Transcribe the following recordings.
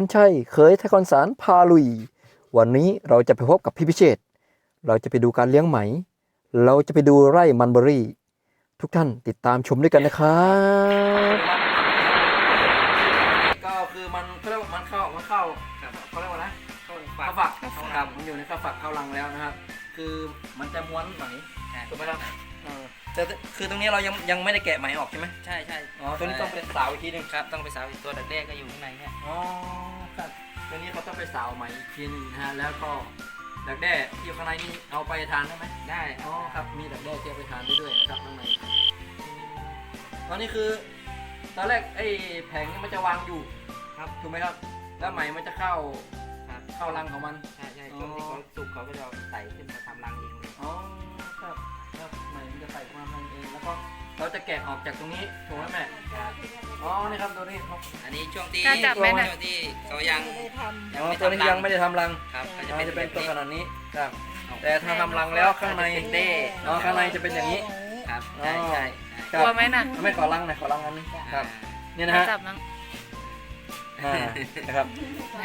มันใช่เคยไทยคอนสารพาลุย วันนี้เราจะไปพบกับพี่พิเชษฐ์เราจะไปดูการเลี้ยงไหม เราจะไปดูไร่มันเบอรี่ ทุกท่านติดตามชมด้วยกันนะครับก็คือมันเขาเรียกว่ามันเข้ามันเข้าเขาเรียกว่านะเข้าฝักครับมันอยู่ในข้าวฝักเข้ารังแล้วนะครับ คือมันจะม้วนไหมถูกไหมครับเออ แต่คือตรงนี้เรายังยังไม่ได้แกะไหมออกใช่ไหมใช่ใช่อ๋อตัวนี้ต้องเป็นสาวอีกทีหนึงครับต้องไปสาวอีกตัวดักแด้ก็อยู่ข้างในเนี่ยอ๋อครับตัวนี้เขาต้องไปสาวไหมอีกทีหนึงนะฮะแล้วก็ดักแด้ที่อยู่ข้างในนี่เอาไปทานได้ไหมได้อ๋อครับมีดักแด้ที่เอาไปทานได้ด้วยนะครับข้างในตอนนี้คือตอนแรกไอ้แผงนี่มันจะวางอยู่ครับถูกไหมครับ แล้วไหมมันจะเข้าครับเข้ารังของมัน ใช่ใช่ช่วงที่เขาสุกเขาก็จะไต่ขึ้ เราจะแกะออกจากตรงนี้ถูกไหมแม่ครับอ๋อนี่ครับตัวนี้ครับ อันนี้ช่วงที่กล้าจับไหมน่ะ ช่วงที่เขายังอ๋อตัวนี้ยังไม่ได้ทำรังครับก็จะอ๋อเป็นจะเป็นตัวขแบบนาดนี้ครับ แต่ถ้าทำรังแล้วข้างในเด้อ๋อข้างในจะเป็นอย่างนี้ครับใช่ใช่คกรัลับวไหมน่ะไม่ขอรังหนะขอรังอันนี้ครับนี่นะมาฮะ จับมั้ง อ่านะครับ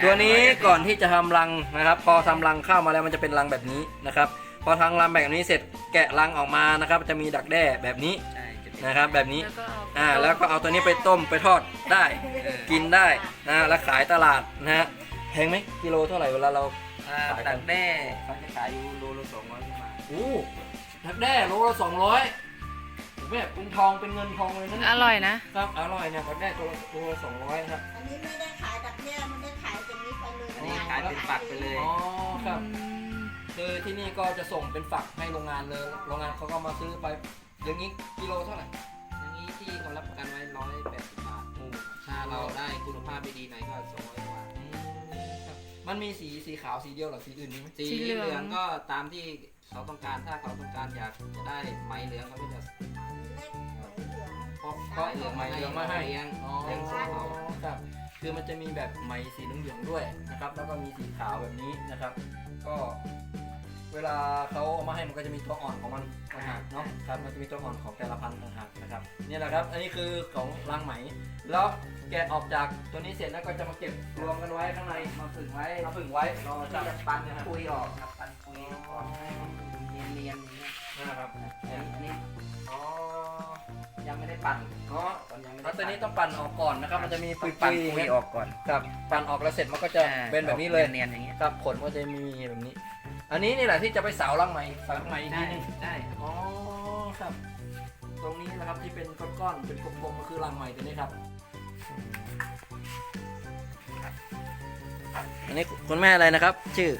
ตัวนี้ก่อนที่จะทำรังนะครับ พอทำรังเข้ามาแล้วมันจะเป็นรังแบบนี้นะครับ พอทำรังแบบนี้เสร็จแกะรังออกมานะครับ จะมีดักแด้แบบนี้ใช่จะเป็ นนะครับแบบนี้แล้วก็เอาอ่าแล้วก็เอาตัวนี้ไปต้มไปทอดได้เออกินได้นะแล้วขายตลาดนะฮะแพงไหมกิโลเท่าไหร่เวลาเราอ่าดักแด้เขาจะขายอยู่โลละสองร้อยขึ้นมาโอ้ดักแด้โลละสองร้อยแม่เป็นทองเป็นเงินทองเลยนะเนี่ยอร่อยนะครับอร่อยเนี่ยดักแด้ตัวละตัวละสองร้อยครับอันนี้ไม่ได้ขายดักแด้มันได้ขายตรงนี้ไปเลยอันนี้ขายเป็นฝักไปเลยอ๋อครับคือที่นี่ก็จะส่งเป็นฝักให้โรงงานเลย โรงงานเขาก็มาซื้อไป อย่างนี้กิโลเท่าไหร่อย่างนี้ที่เขารับประกันไว้ร้อยแปดสิบบาทถ้าเราได้คุณภาพไม่ดีหน่อยก็สองร้อยกว่าครับมันมีสีสีขาวสีเดียวเหรอสีอื่นมีไหมสีสีเหลืเหองลืองก็ตามที่เขาต้องการ ถ้าเขาต้องการอยากจะได้ไหมเหลืองเขาก็จะเพราะเพราะเหลืองไหมเหลืองมาให้เลี้ยงอ๋อเลี้ยงส่งเขาครับ คือมันจะมีแบบไหมสีเหลืองๆด้วยนะครับ แล้วก็มีสีขาวแบบนี้นะครับ ก็ เวลาเขาเอามาให้มันก็จะมีตัวอ่อนของมันต่างหากเนาะครับมันจะมีตัวอ่อนของแต่ละพันธุ์ต่างหากนะครับนี่แหละครับอันนี้คือของรังไหม แล้วแกะออกจากตัวนี้เสร็จแล้วก็จะมาเก็บรวมกันไว้ข้างในมาผึ่งไว้มาผึ่งไว้รอเราจะจะปั้นคุยออกครับปั้นคุยก่อนให้มันเนียนๆอย่างเงี้ยนะครับอันนี้อ๋อยังไม่ได้ปั้นอ๋อตอนยังไม่แล้ได้วตัวนี้ต้องปั่นออกก่อนนะครับ มันจะมีปุปั้นยคุยๆออกก่อนครับปั่นออกแล้วเสร็จมันก็จะเป็นแบบนี้เลยเนียนๆอย่างเงี้ยครับผลก็จะมีแบบนี้ อันนี้นี่แหละที่จะไปเสารังใหม่เสารังใหม่อีกได้ทีหนึงได้อ๋อครับ ตรงนี้นะครับที่เป็นก้อนๆเป็นกลมๆก็คือรังใหม่ตัวนี้ครับ อันนี้คุณแม่อะไรนะครับ ชื่อ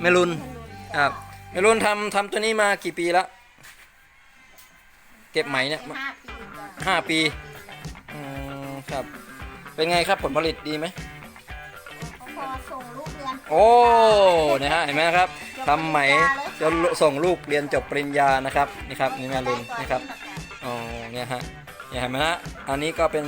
แม่รุ่นเมลุนครับเมลุนทำทำตัวนี้มากี่ปีแล้วเก็บไหมเนี่ยห้าปีจ้ะห้าปีอืมครับ เป็นไงครับผลผลิตดีไหมพอส่งลู กเรียนโอ้เนี่ยฮะเห็นไหมครับทำไหมจนส่งลูกเรียนจบปริญญานะครับนี่ครับนี่แม่ลุนนะครับอ๋อเนี่ยฮะเนี่ยเห็นไหมฮะอันนี้ก็เป็น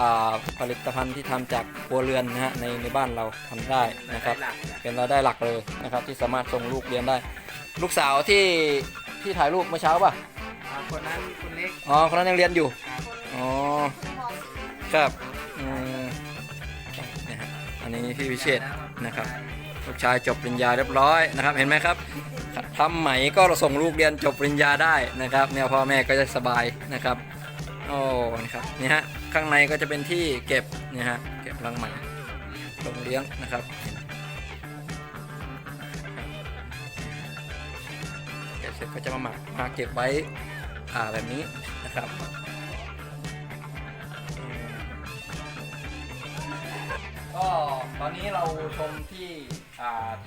อ่าผลิตภัณฑ์ที่ทำจากครัวเรือนนะฮะในในบ้านเราทำได้นะครับหลักเป็นรายได้หลักเลยนะครับที่สามารถส่งลูกเรียนได้ ลูกสาวที่ที่ถ่ายรูปเมื่อเช้าป่ะอ่าคนนั้นคนเล็กอ๋อคนนั้นยังเรียนอยู่ครับอ๋อครับอืมเนี่ยฮะอันนี้พี่พิเชษ นะครับลูกชายจบปริญญาเรียบร้อยนะครับ เห็นไหมครับทำไหมก็ส่งลูกเรียนจบปริญญาได้นะครับเนี่ยพ่อแม่ก็จะสบายนะครับโอ้นี่ครับนี่ฮะข้างในก็จะเป็นที่เก็บนี่ฮะเก็บรังไหมลงเลี้ยงนะครับเก็บเสร็จก็จะมาหมักมาเก็บไว้อ่าแบบนี้นะครับ ตอนนี้เราชมที่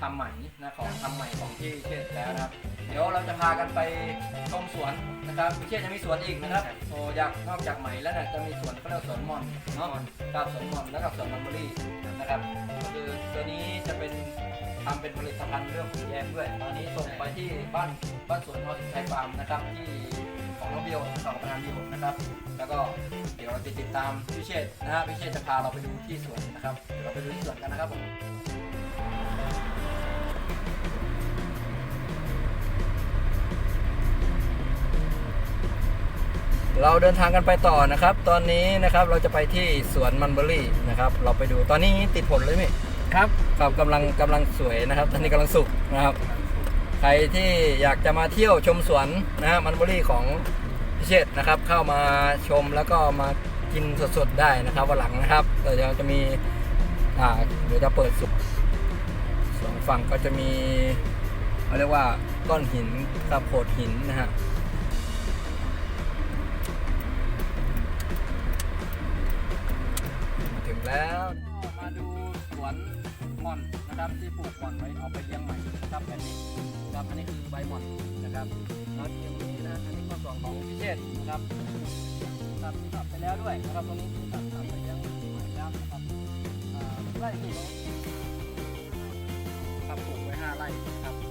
ทำไหม่นะของทำไหม่ของที่เชษแล้วนะครับ เดี๋ยวเราจะพากันไปชมสวนนะครับพี่เชษจะมีสวนอีกนะครับโอ้อยากนอกจากไหมแล้วเนี่ยจะมีสวนเขาเรียกสวนหมอนเนาะกับสวนหมอนแล้วกับสวนมันเบอรี่นะครับก็คือตัวนี้จะเป็นทำเป็นผลิตภัณฑ์เรื่องของแยมด้วย ตอนนี้ส่งไปที่บ้านบ้านสวนพอสินชัยฟาร์มนะครับที่ ของน้องบิวของประธานบิวนะครับ แล้วก็เดี๋ยวเราจะติดตามพี่เชษฐ์นะฮะพี่เชษฐ์จะพาเราไปดูที่สวนนะครับเดี๋ยวเราไปดูที่สวนกันนะครับผมเราเดินทางกันไปต่อนะครับ ตอนนี้นะครับเราจะไปที่สวนมันเบอรี่นะครับ เราไปดูตอนนี้ติดผลเลยไหมครับครับกำลังกำลังสวยนะครับ ตอนนี้กำลังสุกนะครับใค รที่อยากจะมาเที่ยวชมสวนนะฮะมันเบอรี่ของพิเชษนะครับ เข้ามาชมแล้วก็มากินสดๆได้นะครับวันหลังนะครับเดี๋ยวจะมีอ่าเดี๋ยวจะเปิดสุกสองฝั่งก็จะมีเขาเรียกว่าก้อนหินกับโขดหินนะฮะมาถึงแล้วมาดูสวน ม่อนนะครับที่ปลูกหม่อนไว้เอาไปเลี้ยงใหม่นะครับแบบนี้ครับอันนี้คือใบหม่อนนะครับแล้วทีนี้นะอันนี้ก็ส่วนของพิเชษนะครับตัดตัดไปแล้วด้วยนะครับตรงนี้ตัดตัดไปเลี้ยงใหม่แล้วนะครับอ่าไร่ที่เขาครับปลูกไว้ห้าไร่นะครับ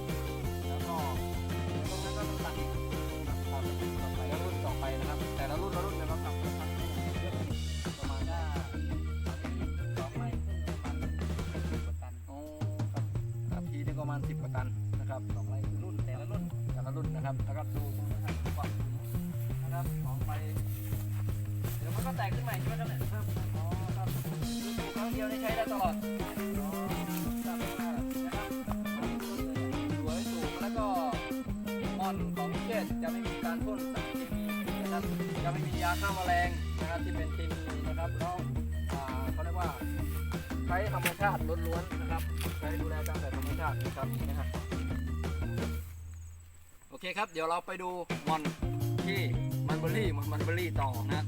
นะครับแล้วก็ดูนะครับความสูงนะครับของไป เดี๋ยวมันก็แตกขึ้นใหม่ใช่ไหมครับเนี่ยครับอ๋อครับดูครั้งเดียวนี่ใช้ได้ตลอดอ๋อครับนะครับสวยสูงแล้วก็มอนของเชษจะไม่มีการพ่นสารเคมีนะครับจะไม่มียาฆ่าแมลงนะครับที่เป็นเคมีนะครับแล้วอ่าเขาเรียกว่าใช้ธรรมชาติล้วนๆนะครับ ใช้ดูแลตามแต่ธรรมชาตินะครับนี่นะฮะ เคครับ เดี๋ยวเราไปดูมอนที่มันเบอรี่มันเบอรี่ต่อนะ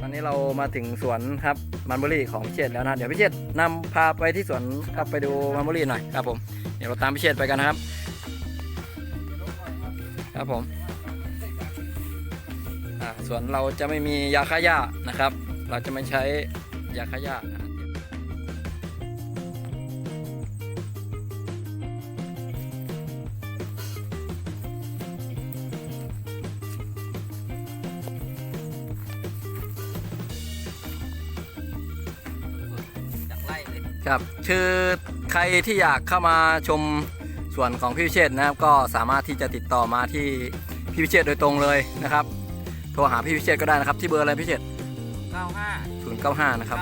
ตอนนี้เรามาถึงสวนครับมันเบอรี่ของพิเชษแล้วนะ เดี๋ยวพิเชษนำพาไปที่สวนครับไปดูมันเบอรี่หน่อยครับผมเดี๋ยวเราตามพิเชษไปกันนะครับ ครับผมสวนเราจะไม่มียาฆ่าหญ้านะครับ เราจะไม่ใช้ยาฆ่าหญ้า ครับคือใครที่อยากเข้ามาชมส่วนของพี่พิเชษนะครับ ก็สามารถที่จะติดต่อมาที่พี่พิเชษโดยตรงเลยนะครับ โทรหาพี่พิเชษก็ได้นะครับ ที่เบอร์อะไรพี่พิเชษเก้าห้า095 นะครับ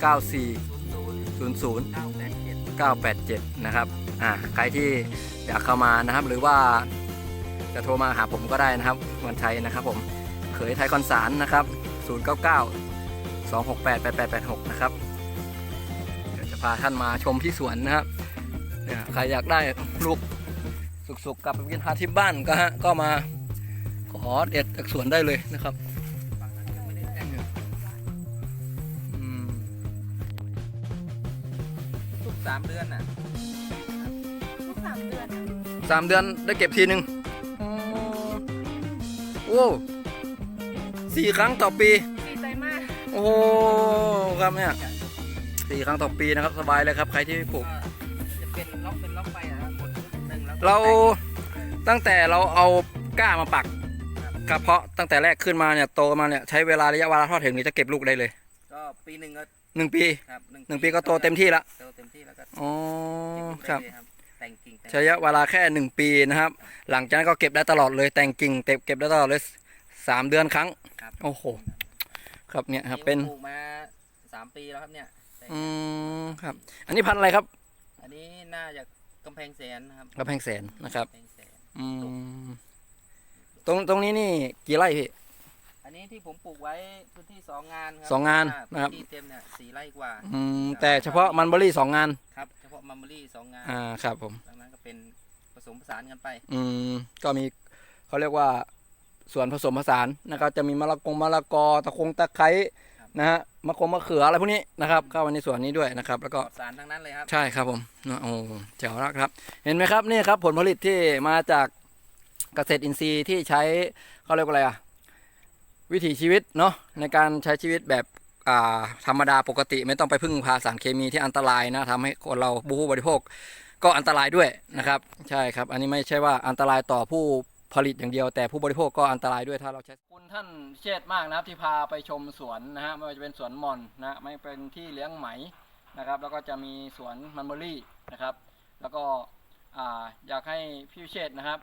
เก้าสี่94ศูนย์ศูนย์00เก้าแปดเจ็ด987 นะครับอ่าใครที่อยากเข้ามานะครับ หรือว่าจะโทรมาหาผมก็ได้นะครับวันชัยนะครับ ผมเขยไทยคอนสารนะครับ 099 268 8886 นะครับเดี๋ยวจะ พาท่านมาชมที่สวนนะครับเนี่ยใครอยากได้ลูกสุกๆกลับไปกินทานที่บ้านก็ฮะก็มาขอเด็ดจากสวนได้เลยนะครับฝั่งนั้นยังไม่ได้แต่งอืมทุกสามเดือนน่ะทุกสามเดือนอะสามเดือนได้เก็บทีหนึ่งโอ้สี่ครั้งต่อปีดีใจมาก โอ้โหครับเนี่ย สี่ครั้งต่อปีนะครับสบายเลยครับ ใครที่ปลูกก็จะเป็นล็อกเป็นล็อกไปนะครับหมดชุดหนึ่งแล้วก็เราแต่งตั้งแต่เราเอาก้ามาปักครับเพราะตั้งแต่แรกขึ้นมาเนี่ยโตมาเนี่ยใช้เวลาระยะเวลาทอดถึงนี้จะเก็บลูกได้เลย ก็ปีหนึ่งก็หนึ่งปีครับหนึ่งปีก็โตเต็มที่ละโตเต็มที่แล้วก็อ๋อเก็บลูกคได้รับเลยครับแต่งกิ่งแต่งใช้ระยะเวลาแค่หนึ่งปีนะครับ หลังจากนั้นก็เก็บได้ตลอดเลยแต่งกิ่งเก็บเก็บได้ตลอดเลยสามเดือนครั้งครับโอ้โห ครับเนี่ยครับเป็นปลูกมาสามปีแล้วครับเนี่ยแต่ง อืมครับ อันนี้พันธุ์อะไรครับอันนี้น่าจะกำแพงแสนนะครับกระแพงแสนนะครับกำแพงแสน อืมตรงตรงนี้นี่กี่ไร่พี่ อันนี้ที่ผมปลูกไว้พื้นที่สองงานครัสองงานอ่นะครับ พื้นที่เต็มเนี่ยสี่ไร่กว่า อืมแต่เฉพาะมันเบอรี่สองงาน ครับ เฉพาะมัมเบอรี่สองงานอ่าครับผม ดังนั้นก็เป็นผสมผสานกันไป อืมก็มีเขาเรียกว่าส่วนผสมผสานนะครับจะมีมะละกงมะละกอตะคงตะไคร้ นะฮะมะคงมะเขืออะไรพวกนี้นะครับเข้ามาในส่วนนี้ด้วยนะครับ แล้วก็ปลอดสารทั้งนั้นเลยครับใช่ครับผมโอ้เจ๋วแล้วครับ เห็นไหมครับนี่ครับผลผลิตที่มาจากเกษตรอินทรีย์ที่ใช้เขาเรียกว่าอะไรอะวิถีชีวิตเนาะในการใช้ชีวิตแบบอ่าธรรมดาปกติไม่ต้องไปพึ่งพาสารเคมีที่อันตรายนะทำให้คนเราผู้บริโภคก็อันตรายด้วยนะครับ ใช่ครับ อันนี้ไม่ใช่ว่าอันตรายต่อผู้ ผลิตอย่างเดียว แต่ผู้บริโภคก็อันตรายด้วยถ้าเราใช้คุณท่านเชษฐ์มากนะครับที่พาไปชมสวนนะฮะไม่ว่าจะเป็นสวนหมอนนะไม่เป็นที่เลี้ยงไหมนะครับแล้วก็จะมีสวนมันเบอรี่นะครับ แล้วก็อ่าอยากให้พี่เชษฐ์นะครับ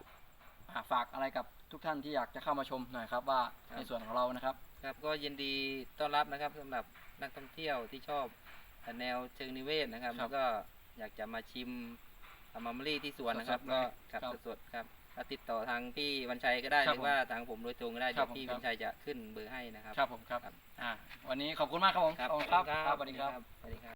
อ่าฝากอะไรกับทุกท่านที่อยากจะเข้ามาชมหน่อยครับว่าครับในส่วนของเรานะครับครับก็ยินดีต้อนรับนะครับสำหรับนักท่องเที่ยวที่ชอบแนวเชิงนิเวศนะครับครับแล้วก็อยากจะมาชิมมัมลี่ที่สวนนะครับสดๆก็เลยครับครับสดๆครับถ้า ติดต่อทางพี่วันชัยก็ได้ครัหบรือว่าทางผมโดยตรงก็ได้ครัเดี๋บยวพี่ผมครับวันชัยจะขึ้นเบอร์ให้นะครับ ครับผมครับ ครับ อ่า วันนี้ขอบคุณมากครับผมครับขอบคุณครับขอณครับสวัสดีครับ สวัสดีครับ